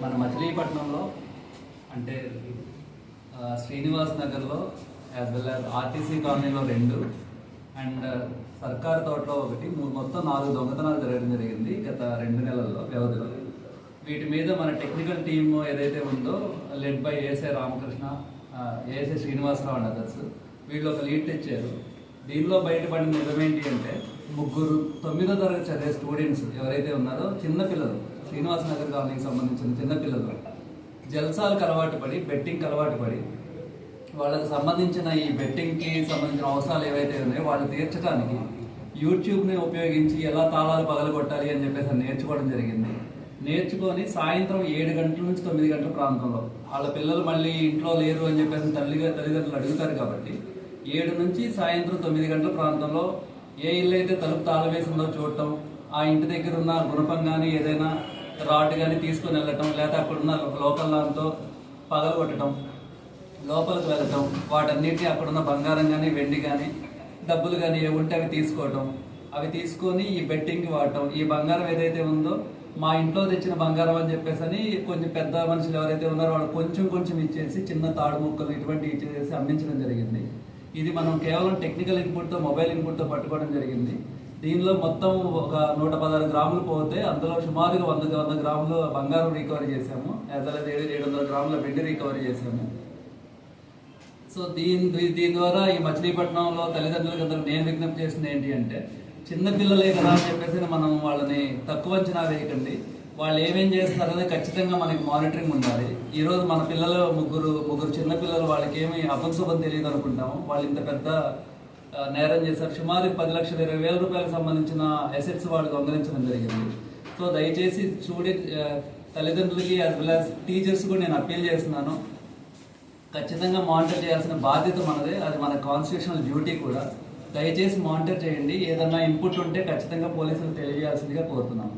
మన మచిలీపట్నంలో అంటే శ్రీనివాస్ నగర్లో యాజ్ వెల్ యాజ్ ఆర్టీసీ కాలనీలో రెండు అండ్ సర్కార్ తోటలో ఒకటి మొత్తం నాలుగు దొంగతనాలు జరగడం జరిగింది గత రెండు నెలల్లో వ్యవధిలో. వీటి మీద మన టెక్నికల్ టీమ్ ఏదైతే ఉందో లెడ్ బై ఏసే రామకృష్ణ ఆ, ఏసే శ్రీనివాసరావు అండ్ అదర్స్ వీళ్ళు ఒక లీడ్ తెచ్చారు. దీనిలో బయటపడిన నిజమేంటి అంటే ముగ్గురు తొమ్మిదో తరగతి చదివే స్టూడెంట్స్ ఎవరైతే ఉన్నారో చిన్నపిల్లలు శ్రీనివాస నగర్ కాలనీకి సంబంధించిన చిన్నపిల్లలు జల్సాలకు అలవాటు పడి బెట్టింగ్కి అలవాటు పడి వాళ్ళకి సంబంధించిన ఈ బెట్టింగ్కి సంబంధించిన అవసరాలు ఏవైతే ఉన్నాయో వాళ్ళు తీర్చడానికి యూట్యూబ్ని ఉపయోగించి ఎలా తాళాలు పగలగొట్టాలి అని చెప్పేసి నేర్చుకోవడం జరిగింది. నేర్చుకొని సాయంత్రం ఏడు గంటల నుంచి తొమ్మిది గంటల ప్రాంతంలో వాళ్ళ పిల్లలు మళ్ళీ ఇంట్లో లేరు అని చెప్పేసి తల్లిగా తల్లిదండ్రులు అడుగుతారు కాబట్టి ఏడు నుంచి సాయంత్రం తొమ్మిది గంటల ప్రాంతంలో ఏ ఇల్లు అయితే తలుపు తాళవేసిందో చూడటం ఆ ఇంటి దగ్గర ఉన్న గుణపం కానీ ఏదైనా రాడ్ కానీ తీసుకొని వెళ్ళటం లేదా అక్కడ ఉన్న లోకల్ దాంతో పగలగొట్టడం లోపలికి వెళ్ళటం వాటన్నిటిని అక్కడ ఉన్న బంగారం కానీ వెండి కానీ డబ్బులు కానీ ఏ ఉంటే అవి తీసుకోవటం. అవి తీసుకొని ఈ బెట్టింగ్కి వాడటం. ఈ బంగారం ఏదైతే ఉందో మా ఇంట్లో తెచ్చిన బంగారం అని చెప్పేసి అని కొంచెం పెద్ద మనుషులు ఎవరైతే ఉన్నారో వాళ్ళు కొంచెం కొంచెం ఇచ్చేసి చిన్న తాడు ముక్కలు ఇటువంటి ఇచ్చేసి అమ్మించడం జరిగింది. ఇది మనం కేవలం టెక్నికల్ ఇన్పుట్తో మొబైల్ ఇన్పుట్తో పట్టుకోవడం జరిగింది. దీనిలో మొత్తం ఒక నూట పదహారు గ్రాములు పోతే అందులో సుమారుగా వంద వంద గ్రాములు బంగారం రికవరీ చేసాము యాజ్ వెల్ ఏడు ఏడు వందల గ్రాముల వెండి రికవరీ చేసాము సో దీని దీని ద్వారా ఈ మచిలీపట్నంలో తల్లిదండ్రులకు అందరూ నేను విజ్ఞప్తి చేసింది ఏంటి అంటే చిన్నపిల్లలే కదా అని చెప్పేసి మనం వాళ్ళని తక్కువ అంచనా వేయకండి. వాళ్ళు ఏమేం చేస్తున్నారనేది ఖచ్చితంగా మనకి మానిటరింగ్ ఉండాలి. ఈరోజు మన పిల్లలు ముగ్గురు ముగ్గురు చిన్న పిల్లలు వాళ్ళకి ఏమి అపశుభం తెలియదు అనుకుంటాము. వాళ్ళు ఇంత పెద్ద నేరం చేశారు. సుమారు పది లక్షల ఇరవై వేల రూపాయలకు సంబంధించిన అసెట్స్ వాళ్ళు దొంగలించడం జరిగింది. సో దయచేసి స్టూడెంట్ తల్లిదండ్రులకి యాజ్ వెల్ యాజ్ టీచర్స్ కూడా నేను అప్పీల్ చేస్తున్నాను. ఖచ్చితంగా మానిటర్ చేయాల్సిన బాధ్యత మనదే. అది మన కాన్స్టిట్యూషనల్ డ్యూటీ కూడా. దయచేసి మానిటర్ చేయండి. ఏదన్నా ఇన్పుట్ ఉంటే ఖచ్చితంగా పోలీసులు తెలియజేయాల్సిందిగా కోరుతున్నాము.